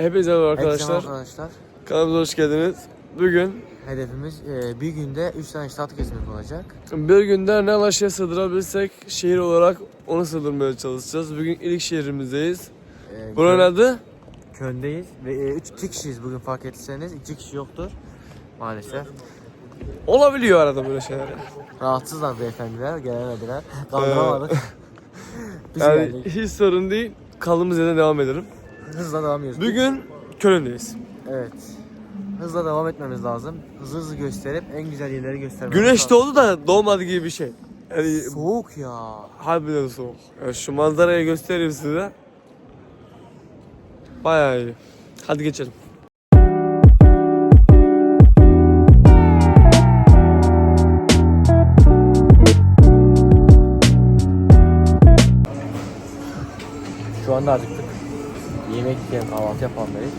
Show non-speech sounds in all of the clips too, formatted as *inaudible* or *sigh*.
Hepinize merhaba Arkadaşlar. arkadaşlar. Kanalımıza hoş geldiniz. Bugün Hedefimiz e, bir günde 3 tane ştat gezmek olacak. bir günde ne Alaşı'ya sığdırabilirsek şehir olarak onu sığdırmaya çalışacağız. Bugün ilk şehrimizdeyiz. E, Buranın Köln- adı Köln'deyiz ve 3 2 kişiyiz bugün fark ettiyseniz. 2 kişi yoktur maalesef. olabiliyor arada böyle şeyler. Rahatsızlar beyefendiler, gelemediler. Kaldıramadık. *laughs* Biz Yani geldik. hiç sorun değil. Kaldığımız yerden devam edelim. Hızla devam ediyoruz. Bugün Köln'deyiz. Evet. Hızla devam etmemiz lazım. Hızlı hızlı gösterip en güzel yerleri göstermemiz Güneş lazım. doğdu da doğmadı gibi bir şey. Yani Soğuk ya. harbiden soğuk. Yani şu manzarayı göstereyim size. Bayağı iyi. Hadi geçelim. Şu anda acıktık. Yemek yiyelim, kahvaltı yapalım dedik.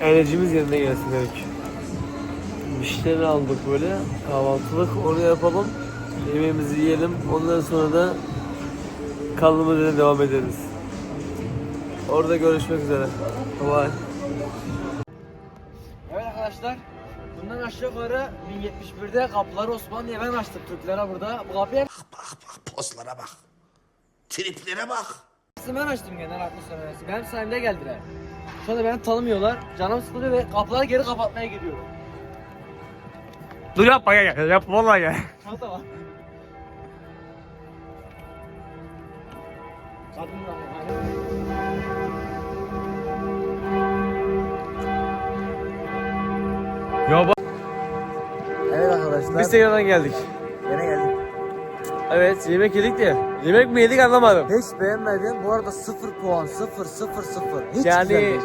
Enerjimiz yerine gelsin dedik. Bir şeyler aldık böyle kahvaltılık onu yapalım. Yemeğimizi yiyelim. Ondan sonra da kaldığımız yerden devam ederiz. Orada görüşmek üzere. Bye. Evet arkadaşlar. Bundan aşağı yukarı 1071'de kapıları Osmanlı'ya ben açtım Türklere burada. Bu kapıyı Pozlara bak. Triplere bak. Hepsini ben açtım genel aklı söylemesi. Benim sayemde geldiler. Şu anda beni tanımıyorlar. Canım sıkılıyor ve kapıları geri kapatmaya gidiyorum. Dur yapma gel yapma vallahi gel. Çanta var. Kadın da Ya bak Evet arkadaşlar. biz. Yine geldik. Evet yemek yedik de. Yemek mi yedik anlamadım. Hiç beğenmedim. Bu arada 0 puan. 0 0 0. Hiç Yani- güzel değil.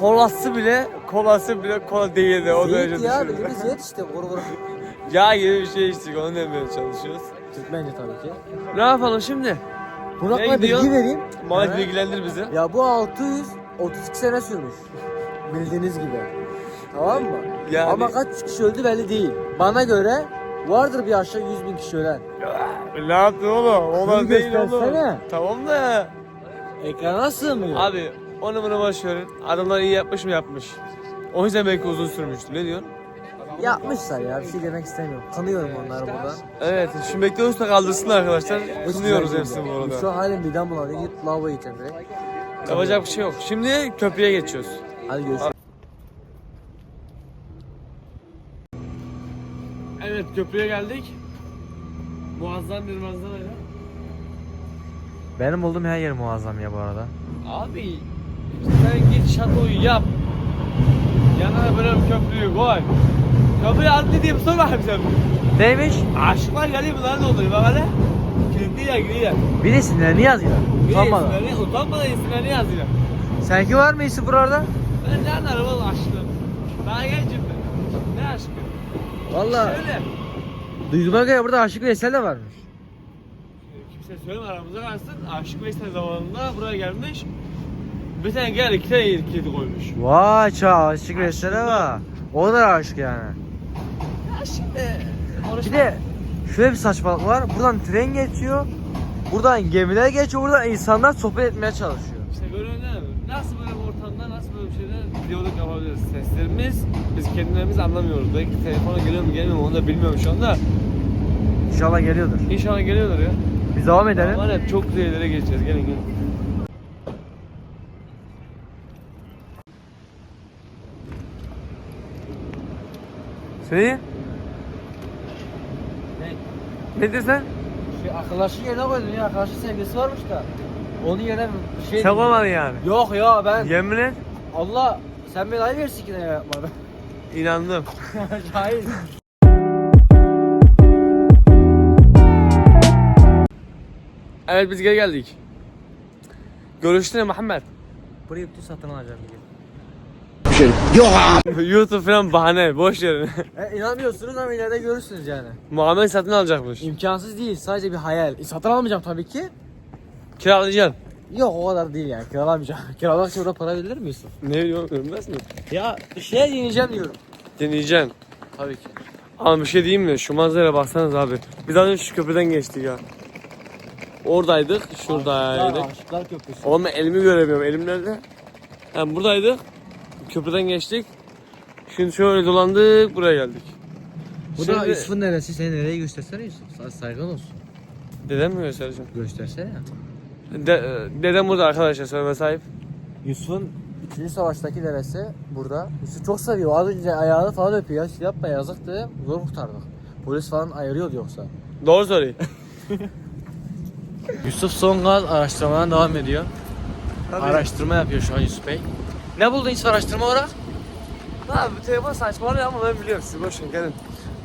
Kolası bile kolası bile kola değildi o derece Zeyt ya düşürdü. bildiğiniz *laughs* zeyt işte kuru kuru. Yağ gibi bir şey içtik onu demeye çalışıyoruz. Türkmence tabii ki. Ne yapalım şimdi? Nereye gidiyor? bilgi vereyim. Malik Evet. bilgilendir bizi. Ya bu 632 sene sürmüş. Bildiğiniz gibi. Tamam mı? Yani- Ama kaç kişi öldü belli değil. Bana göre vardır bir aşağı 100 bin kişi ölen. Ne yaptın oğlum? Olan değil oğlum. göstersene. Tamam da. Ekrana sığmıyor. Abi onu bunu boş verin. Adamlar iyi yapmış mı yapmış. O yüzden belki uzun sürmüştü. Ne diyorsun? Yapmışlar ya bir şey demek istemiyorum. Tanıyorum onları buradan. Evet. Şimdi bekliyoruz da kaldırsın arkadaşlar. Hiç Kınıyoruz hepsini bu değil. arada. Şu an halen midem bulanıyor. Git lavaboya gideceğim direkt. Yapacak bir şey yok. Şimdi köprüye geçiyoruz. Hadi görüşürüz. Evet köprüye geldik. Muazzam bir manzarayla. Benim olduğum her yer muazzam ya bu arada. Abi sen git şatoyu yap. Yanına böyle bir köprüyü koy. Köprüyü adlı diye bir sor bakayım sen. Neymiş? Aşıklar geliyor bunlar ne oluyor bak hele. Kilitli ya gidiyor. Bir de isimlerini yaz ya. Utanmadan. Isimlerini, utanmadan isimlerini yazıyor. Seninki var mı isim burada? Ben ne anlarım oğlum aşkım. Daha gencim ben. Ne aşkı? Valla Söyle. Duyduğuma göre burada Aşık Veysel de varmış. Kimse söyleme aramıza kalsın. Aşık Veysel zamanında buraya gelmiş. Bir tane gel iki tane kilidi koymuş. Vay ça Aşık Veysel'e var. O da aşık yani. Ya şimdi. Bir de şöyle bir saçmalık var. Buradan tren geçiyor. Buradan gemiler geçiyor. Buradan insanlar sohbet etmeye çalışıyor. İşte böyle ne? Nasıl böyle bir ortamda, nasıl böyle bir şeyde diyalog yapabiliriz? Seslerimiz, biz kendilerimiz anlamıyoruz. Belki telefona geliyor mu gelmiyor mu onu da bilmiyorum şu anda. İnşallah geliyordur. İnşallah geliyordur ya. Biz devam edelim. Ya çok güzel yerlere geçeceğiz. Gelin gelin. Seni? Ne? Ne diyorsun? Şey, arkadaşın yerine koydun ya. Arkadaşın sevgisi varmış da. Onun yerine bir şey... Sen koymadın yani. Yok ya ben... Yemin et. Allah sen beni ayı versin ki ne yapmadım. İnandım. *laughs* Cahil. Evet biz geri geldik. Görüştün ya Muhammed. Burayı bütün satın alacağım bir gün. *laughs* YouTube falan bahane boş verin. E, inanmıyorsunuz ama ileride görürsünüz yani. Muhammed satın alacakmış. İmkansız değil sadece bir hayal. E, satın almayacağım tabii ki. Kiralayacaksın. Yok o kadar değil yani kiralamayacağım. *laughs* Kiralamak orada para verir misin? Ne biliyorum ölmez mi? Ya şey deneyeceğim diyorum. Deneyeceksin. Tabii ki. Ama bir şey diyeyim mi? Şu manzaraya baksanız abi. Biz az önce şu köprüden geçtik ya. Oradaydık, şuradaydık. Aşıklar Köprüsü. Oğlum ben elimi göremiyorum. Elim nerede? Yani buradaydık. köprüden geçtik. Şimdi şöyle dolandık buraya geldik. Bu da Şimdi- Yusuf'un neresi? Seni nereye göstersene Yusuf. Sana saygın olsun. Dedem mi göstereceğim? Göstersene. De, dedem burada arkadaşlar söyleme sahip. Yusuf'un 3. savaştaki neresi? Burada. Yusuf çok seviyor. Az önce ayağını falan öpüyor. Ya. Şey yapma yazıktı. Zor kurtardık. Polis falan ayırıyordu yoksa. Doğru söylüyor. *laughs* Yusuf son gaz araştırmadan devam ediyor. Tabii. Araştırma yapıyor şu an Yusuf Bey. Ne buldun Yusuf araştırma olarak? Abi bu telefon saçmalıyor ama ben biliyorum siz boşun gelin.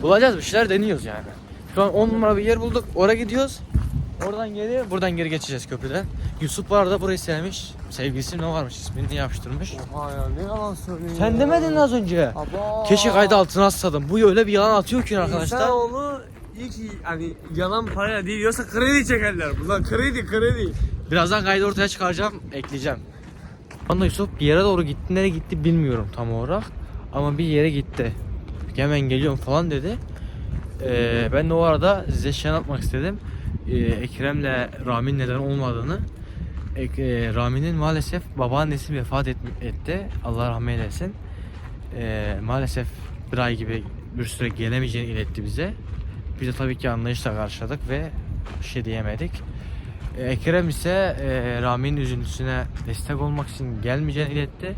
Bulacağız bir şeyler deniyoruz yani. Şu an 10 numara bir yer bulduk. Oraya gidiyoruz. Oradan geri, buradan geri geçeceğiz köprüden. Yusuf bu arada burayı sevmiş. Sevgilisi ne varmış ismini yapıştırmış. Oha ya ne yalan söylüyorsun Sen demedin az önce. Aba. Keşke kaydı altına atsadım. Bu öyle bir yalan atıyor ki arkadaşlar. İnsanoğlu ilk hani yalan parayla değil yoksa kredi çekerler. Bunlar kredi kredi. Birazdan kaydı ortaya çıkaracağım, ekleyeceğim. Anda Yusuf bir yere doğru gitti. Nereye gitti bilmiyorum tam olarak. Ama bir yere gitti. Hemen geliyorum falan dedi. Ee, ben de o arada size şey anlatmak istedim. Ee, Ekrem'le Rami'nin neden olmadığını. E, Rami'nin maalesef babaannesi vefat et- etti. Allah rahmet eylesin. Ee, maalesef bir ay gibi bir süre gelemeyeceğini iletti bize. Biz de tabii ki anlayışla karşıladık ve bir şey diyemedik. Ee, Ekrem ise e, Rami'nin üzüntüsüne destek olmak için gelmeyeceğini iletti.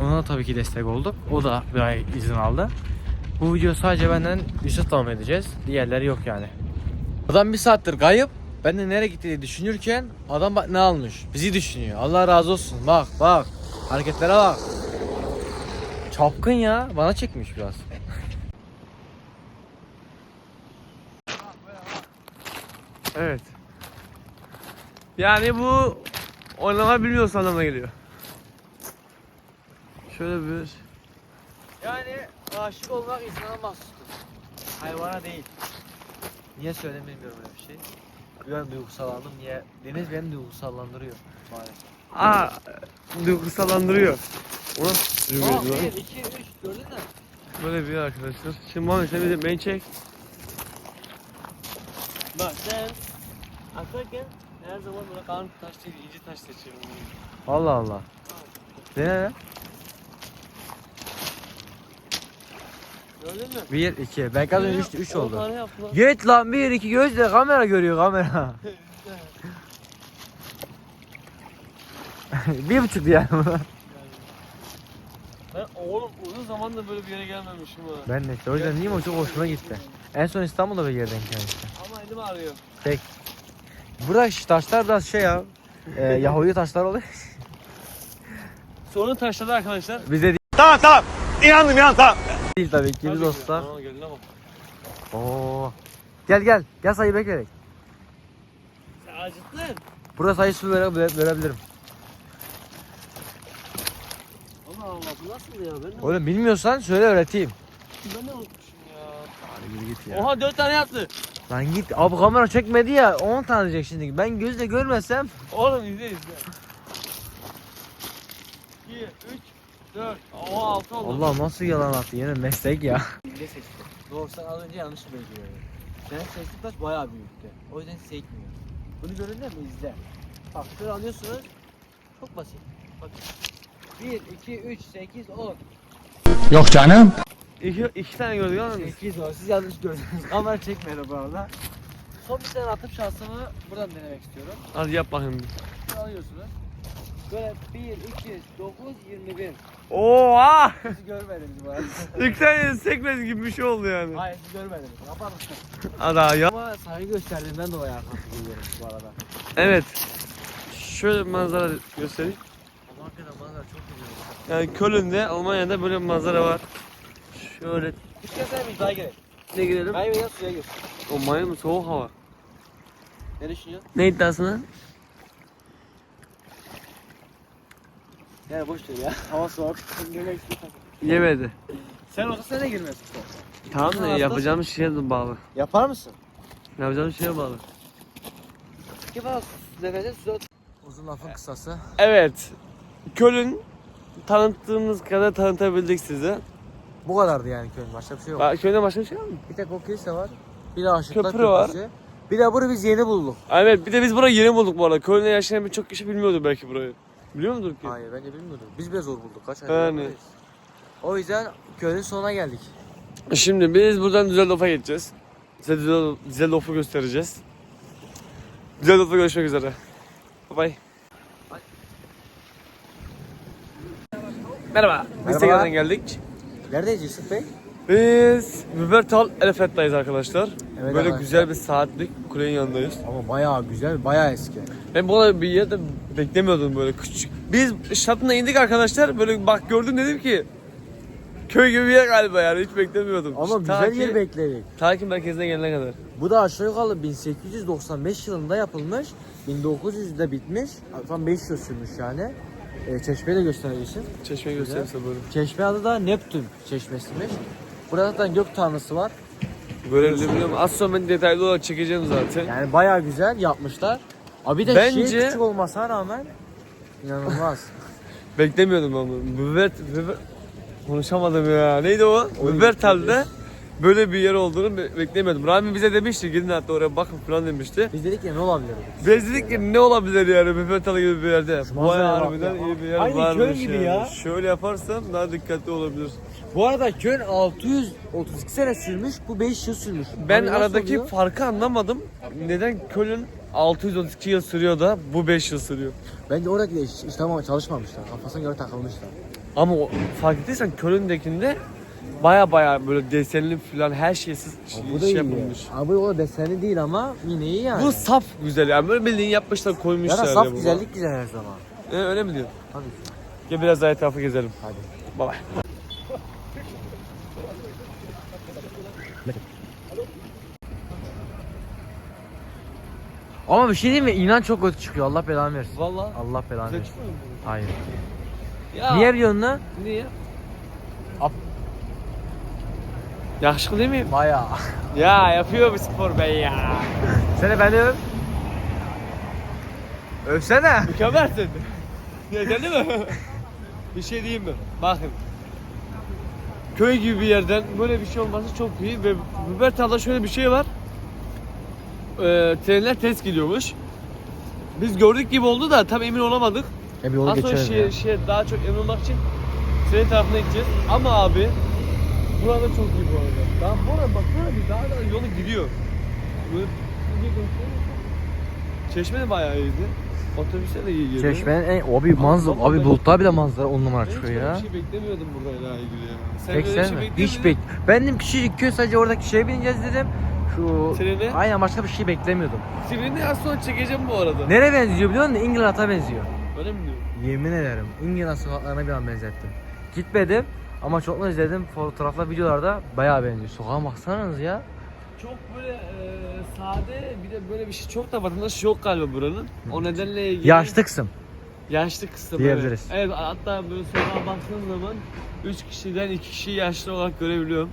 Ona da tabii ki destek olduk. O da bir ay izin aldı. Bu video sadece benden Yusuf devam edeceğiz. Diğerleri yok yani. Adam bir saattir kayıp. Ben de nereye gitti diye düşünürken adam bak ne almış. Bizi düşünüyor. Allah razı olsun. Bak bak. Hareketlere bak. Çapkın ya. Bana çekmiş biraz. Evet. Yani bu oynama bilmiyorsa anlamına geliyor. Şöyle bir Yani aşık olmak insana mahsustur. Hayvana değil. Niye söyledim bilmiyorum öyle bir şey. Ben duygusallandım niye? Deniz beni duygusallandırıyor maalesef. Aa duygusallandırıyor. O nasıl Aa, bir video? 1, 2, 3 gördün mü? Böyle bir arkadaşlar. Şimdi bana işte bize beni çek. Bak sen atarken her zaman böyle kan taş değil, ince taş seçiyorum. Allah Allah. Dene ne? Gördün mü? 1, 2. Ben az önce 3, 3 On oldu. tane yaptı lan. Git lan 1, 2 gözle kamera görüyor kamera. *laughs* *laughs* bir buçuk yani. Ben oğlum uzun zamandır böyle bir yere gelmemişim ha. Ben de işte o yüzden niyeyim o çok hoşuma gitti. En son İstanbul'da bir yerden gelmiştim. Ama elim ağrıyor. Burada şu taşlar biraz şey ya. E, Yahudi taşlar oluyor. Sonra taşladı arkadaşlar. Bize. Tamam tamam. İnandım ya tamam. Değil tabii ki biz ama. Oo. Gel gel. Gel sayı bekleyerek. Sen acıttın. Burada sayı su vere, vere- verebilirim. Allah Allah bu nasıl ya? Ben de, Oğlum bilmiyorsan söyle öğreteyim. ben de unutmuşum ya. Hadi yürü git Oha 4 tane yaptı. Lan git. Abi kamera çekmedi ya. 10 tane diyecek şimdi. Ben gözle görmesem. Oğlum izle izle. *laughs* 2, 3, 4. Oha 6 oldu. Allah nasıl yalan attı. Yine meslek ya. Ne seçti? Doğru sen az önce yanlış belirliyorsun. Sen seçtiğin taş bayağı büyüktü. O yüzden sekmiyor. Bunu görün de mi? İzle. Bak şöyle alıyorsunuz. Çok basit. Bak. 1, 2, 3, 8, 10. Yok canım. 2, 2 tane gördük ama 8 var. Siz yanlış gördünüz. Kamera çekmedi bu arada. Son bir tane atıp şansımı buradan denemek istiyorum. Hadi yap bakayım. Şunu alıyorsunuz. Böyle 1, 2, 9, 21. Oha! Siz görmediniz bu arada. 2 tane sekmez gibi bir şey oldu yani. Hayır siz görmediniz. Yapar mısın? Hadi ya. Ama saygı gösterdiğimden dolayı arkası duyuyorum bu arada. Evet. Şöyle bir manzara göstereyim. Hakikaten manzara çok güzel. Yani Köln'de, Almanya'da böyle bir manzara var. Şöyle kez miyiz daha gerek? ne girelim? Kaybeden suya gir. O Maya mı? Soğuk hava. Ne düşünüyorsun? Ne iddiasına? Yani boş ver ya. Hava *laughs* soğuk. Girmek istiyorsan. Yemedi. Sen olsa sen de girmezsin. Tamam da Hasta- yapacağım şeye bağlı. Yapar mısın? Yapacağım şeye bağlı. Ki bana nefese suya Uzun lafın kısası. Evet. Köln tanıttığımız kadar tanıtabildik size. Bu kadardı yani köyün. Başka bir şey yok. Ba- Köln'de başka bir şey var mı? Bir tek o kilise var. Bir de Aşıklar Köprü var. Köprüsü. Bir de bunu biz yeni bulduk. Evet bir de biz burayı yeni bulduk bu arada. Köln'de yaşayan birçok kişi bilmiyordu belki burayı. Biliyor mudur ki? Hayır bence bilmiyordum. Biz bile zor bulduk. Kaç ay Yani. buradayız. O yüzden köyün sonuna geldik. Şimdi biz buradan Düsseldorf'a geçeceğiz. Size Düssel- Düsseldorf'u göstereceğiz. Düsseldorf'ta görüşmek üzere. Bye bye. Merhaba. Biz Merhaba. tekrardan geldik. Neredeyiz Yusuf Bey? Biz Wuppertal Elefant'tayız arkadaşlar. Evet Böyle arkadaşlar. güzel bir saatlik kulenin yanındayız. Ama bayağı güzel, bayağı eski. Ben bu arada bir yerde beklemiyordum böyle küçük. Biz Şatın'a indik arkadaşlar. Böyle bak gördüm dedim ki köy gibi bir yer galiba yani hiç beklemiyordum. Ama Ta güzel ki- yer bekledik. Ta ki merkezine gelene kadar. Bu da aşağı yukarı 1895 yılında yapılmış. 1900'de bitmiş. Tam 5 yıl sürmüş yani. E, çeşmeyi de gösterebilirsin. Çeşmeyi göstereyim size böyle. Çeşme adı da Neptün çeşmesiymiş. Burada zaten gök tanrısı var. Görebiliyorum. Az sonra ben detaylı olarak çekeceğim zaten. Yani bayağı güzel yapmışlar. Abi de Bence- şey küçük olmasına rağmen inanılmaz. *laughs* Beklemiyordum ama. Mübert, Mübert... Konuşamadım ya. Neydi o? Mübertal'de böyle bir yer olduğunu be- beklemiyordum. Rami bize demişti gidin hatta oraya bakın falan demişti. Biz dedik ya ne olabilir? Biz dedik ki ne olabilir yani Mübertal gibi bir yerde. Bak harbiden iyi bir yer Aynı varmış köy gibi yani. ya. Şöyle yaparsam daha dikkatli olabilir. Bu arada köyün 632 sene sürmüş, bu 5 yıl sürmüş. Ben nasıl aradaki oluyor? farkı anlamadım. Neden Köln 632 yıl sürüyor da bu 5 yıl sürüyor. Bence oradaki de iş, iş tamam çalışmamışlar. Kafasına göre takılmışlar. Ama o, fark ettiysen Köln'dekinde baya baya böyle desenli falan her şeysiz şey, Bu da şey iyi. yapılmış. Abi o deseni değil ama yine iyi yani. Bu saf güzel yani böyle bildiğin yapmışlar ya koymuşlar. da saf bu. güzellik güzel her zaman. E, öyle mi diyorsun? Tabii ki. Gel biraz daha etrafı gezelim. Hadi. Bye bye. Ama bir şey değil mi? İnan çok kötü çıkıyor. Allah belanı versin. Valla. Allah belanı Güzel versin. çıkmıyor mu? Hayır. Ya. Niye biliyorsun lan? Niye? Ap- Yakışıklı değil miyim? Bayağı. Ya yapıyor bir spor ben ya. Seni beni öp. Öpsene. Mükemmelsin. Yeterli mi? bir şey diyeyim mi? Bakın. Köy gibi bir yerden böyle bir şey olması çok iyi ve Wuppertal'da şöyle bir şey var. Ee, trenler ters gidiyormuş. Biz gördük gibi oldu da tam emin olamadık. E bir yolu Az sonra geçeriz şey, ya. şey, daha çok emin olmak için tren tarafına gideceğiz. Ama abi burada çok iyi bu arada. Daha burada bak böyle bir daha da yolu gidiyor. Böyle Çeşme de bayağı iyiydi. Otobüse de iyi geliyor. Çeşmenin en... Abi manzara, Ama abi ben- bulutlar bile manzara on numara Ben hiç çıkıyor böyle ya. bir şey beklemiyordum burayla ilgili ya. Sen Peki böyle bir şey mi? Hiç bek. Ben dedim küçücük köy sadece oradaki şeye bineceğiz dedim. Şu Trene? Aynen başka bir şey beklemiyordum. Treni az sonra çekeceğim bu arada. Nereye benziyor biliyor musun? İngiliz'e benziyor. Öyle mi diyorsun? Yemin ederim. İngiliz sokaklarına bir an benzettim. Gitmedim ama çok izledim fotoğraflar videolarda bayağı benziyor. Sokağa baksanız ya. Çok böyle e, sade bir de böyle bir şey çok da vatandaş yok galiba buranın. O nedenle ilgili... Yaşlı kısım. Yaşlı kısım Diyebiliriz. Evet. evet hatta böyle sokağa baktığın zaman 3 kişiden 2 kişiyi yaşlı olarak görebiliyorum.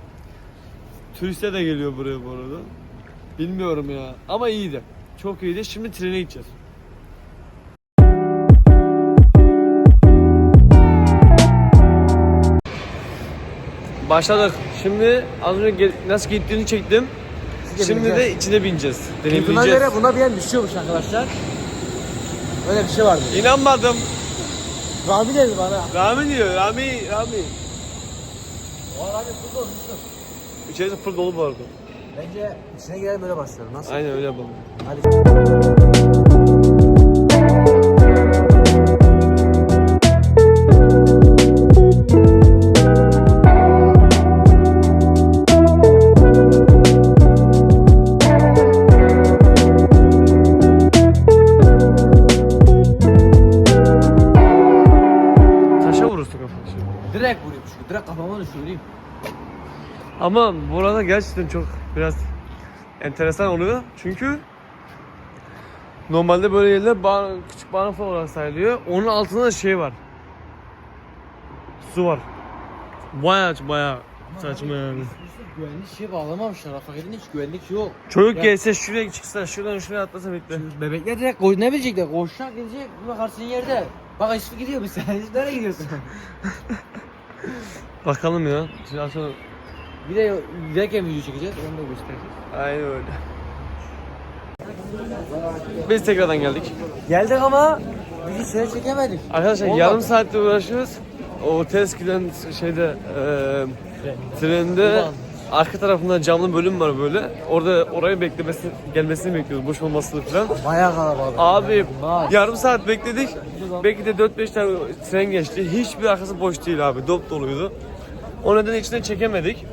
Turistler de geliyor buraya bu arada. Bilmiyorum ya ama iyiydi. Çok iyiydi. Şimdi trene gideceğiz. Başladık. Şimdi az önce nasıl gittiğini çektim. de Şimdi de bineceğiz. içine bineceğiz. Buna Deneyimleyeceğiz. göre buna bir düşüyormuş arkadaşlar. Öyle bir şey vardı. İnanmadım. Rami dedi bana. Rami diyor. Rami, Rami. O Rami burada olmuşsun. İçerisi full dolu bu arada. Bence içine girelim öyle başlayalım. Nasıl? Aynen öyle yapalım. Hadi. Taşa vurursun şimdi. Direkt vuruyorum şu. Direkt kafama düşüreyim. Ama burada gerçekten çok biraz enteresan oluyor. Çünkü normalde böyle yerler bağ, küçük bağ falan olarak sayılıyor. Onun altında da şey var. Su var. Bayağı bayağı saçma yani. Güvenlik şey bağlamamışlar. Hakikaten hiç güvenlik yok. Çocuk Ya- gelse şuraya çıksa şuradan şuraya atlasa bitti. Bebekler direkt koş ne bilecekler? Koşacak gidecek bakarsın yerde. Bak Yusuf gidiyor? Yusuf *laughs* nereye gidiyorsun? Bakalım ya. Şimdi sonra... bir de giderken video çekeceğiz. Onu da göstereceğiz. Aynen öyle. Biz tekrardan geldik. Geldik ama Bir şey çekemedik. Arkadaşlar Olmadı. yarım saattir uğraşıyoruz. O ters giden şeyde e, trende Ulan. arka tarafında camlı bölüm var böyle. Orada orayı beklemesi gelmesini bekliyoruz. Boş olmasını falan. Bayağı kalabalık. Abi Bunlar. yarım saat bekledik. Belki de 4-5 tane tren geçti. Hiçbir arkası boş değil abi. Dop doluydu. O nedenle içine çekemedik.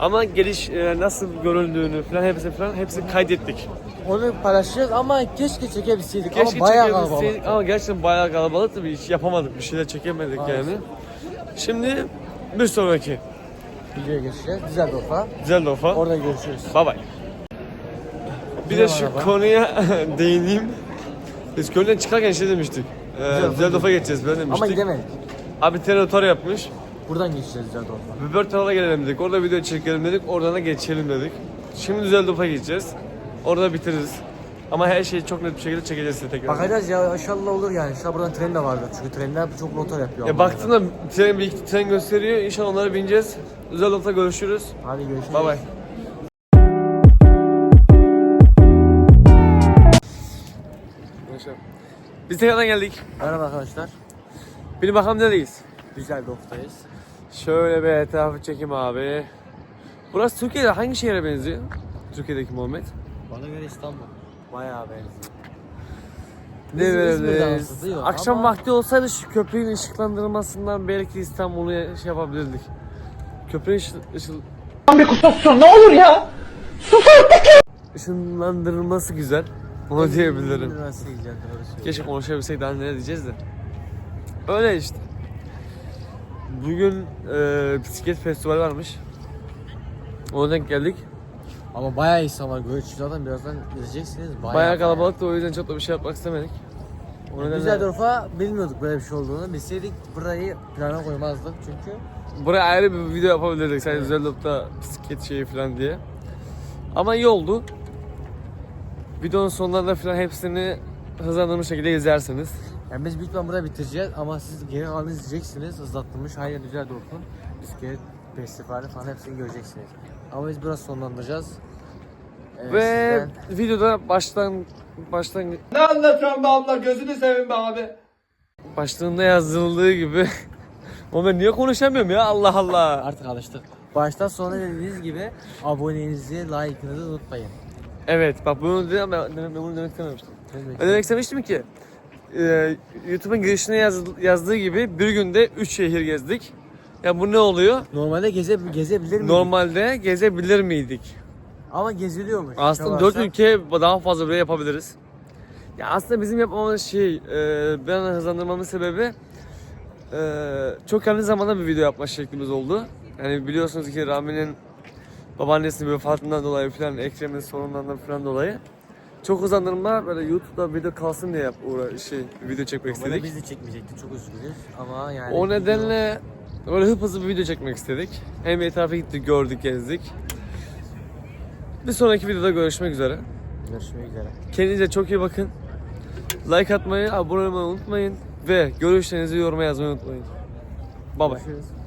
Ama geliş e, nasıl görüldüğünü falan hepsi falan hepsi kaydettik. Onu paylaşacağız ama keşke çekebilseydik Keşke ama bayağı çekebilseydik kalabalık. ama gerçekten bayağı kalabalıktı. Bir hiç yapamadık. Bir şeyler çekemedik yani. Şimdi bir sonraki. Videoya geçeceğiz. Güzel dofa. Güzel dofa. Orada görüşürüz. Bye bye. Bir de şu araba. konuya *laughs* değineyim. Biz köyden çıkarken şey demiştik. Ee, Güzel güzel dofa geçeceğiz böyle Ama demiştik. gidemedik. Abi tren yapmış. Buradan geçeceğiz dofa. Böbür tarafa gelelim dedik. Orada video çekelim dedik. Oradan da geçelim dedik. Şimdi güzel dofa gideceğiz. Orada bitiririz. Ama her şeyi çok net bir şekilde çekeceğiz size tekrar. Bakacağız ya inşallah olur yani. İnşallah buradan tren de vardır. Çünkü trenler çok motor yapıyor. Ya baktığında tren bir iki tren gösteriyor. İnşallah onlara bineceğiz. Güzel dofa görüşürüz. Hadi görüşürüz. Bay bay. Biz tekrardan geldik. Merhaba arkadaşlar. Bir bakalım neredeyiz? Güzel doftayız. Şöyle bir etrafı çekeyim abi. Burası Türkiye'de hangi şehre benziyor? Türkiye'deki Muhammed. Bana göre İstanbul. Bayağı benziyor. Ne ansızıyor Akşam ama- vakti olsaydı şu köprünün ışıklandırmasından belki İstanbul'u şey yapabilirdik. Köprünün ışıl... ışıl... Bir kusursun ne olur ya. güzel. Onu diyebilirim. Nasıl güzel doğru söylüyorsun. Keşke konuşabilsek daha ne diyeceğiz de. Öyle işte. Bugün e, bisiklet festivali varmış. Ona denk geldik. Ama bayağı insan var. Görüş zaten birazdan izleyeceksiniz. Bayağı, Bayağı kalabalıktı o yüzden çok da bir şey yapmak istemedik. O nedenle Güzel dofa bilmiyorduk böyle bir şey olduğunu. Bilseydik burayı plana koymazdık çünkü. buraya ayrı bir video yapabilirdik. Güzel nokta bisiklet şeyi falan diye. Ama iyi oldu. Videonun sonlarında falan hepsini hızlandırmış şekilde izlersiniz. Yani biz büyük burada bitireceğiz ama siz geri kalanını izleyeceksiniz. Hızlatılmış hayır güzel dolsun. Bisiklet festivali falan hepsini göreceksiniz. Ama biz biraz sonlandıracağız. Evet, Ve sizden- videoda baştan baştan Ne anlatıyorsun be abla gözünü seveyim be abi. başlığında yazıldığı gibi *laughs* Ama ben niye konuşamıyorum ya Allah Allah. artık alıştık. Baştan sona dediğiniz gibi abonenizi, like'ınızı unutmayın. Evet bak bunu ben bunu demek istememiştim. Ne demek demek istemiştim ki e, YouTube'un girişine yaz- yazdığı gibi bir günde 3 şehir gezdik. Ya bu ne oluyor? Normalde geze, gezebilir miydik? Normalde gezebilir miydik? Ama geziliyormuş. Aslında 4 Çabarsak- ülke daha fazla bile yapabiliriz. Ya aslında bizim yapmamız şey, e, ben hızlandırmamın sebebi e, çok yakın zamanda bir video yapma şeklimiz oldu. Yani biliyorsunuz ki Rami'nin babaannesinin vefatından dolayı falan, Ekrem'in sorunlarından falan dolayı çok hızlandırma böyle YouTube'da video kalsın diye yap, uğra şey video çekmek Normalde istedik. biz de çekmeyecektik çok üzgünüz ama yani. O nedenle böyle hıp hızlı bir video çekmek istedik. Hem etrafa gittik, gördük, gezdik. Bir sonraki videoda görüşmek üzere. Görüşmek üzere. Kendinize çok iyi bakın. Like atmayı, abone olmayı unutmayın. Ve görüşlerinizi yoruma yazmayı unutmayın. Bye bye. Görüşürüz.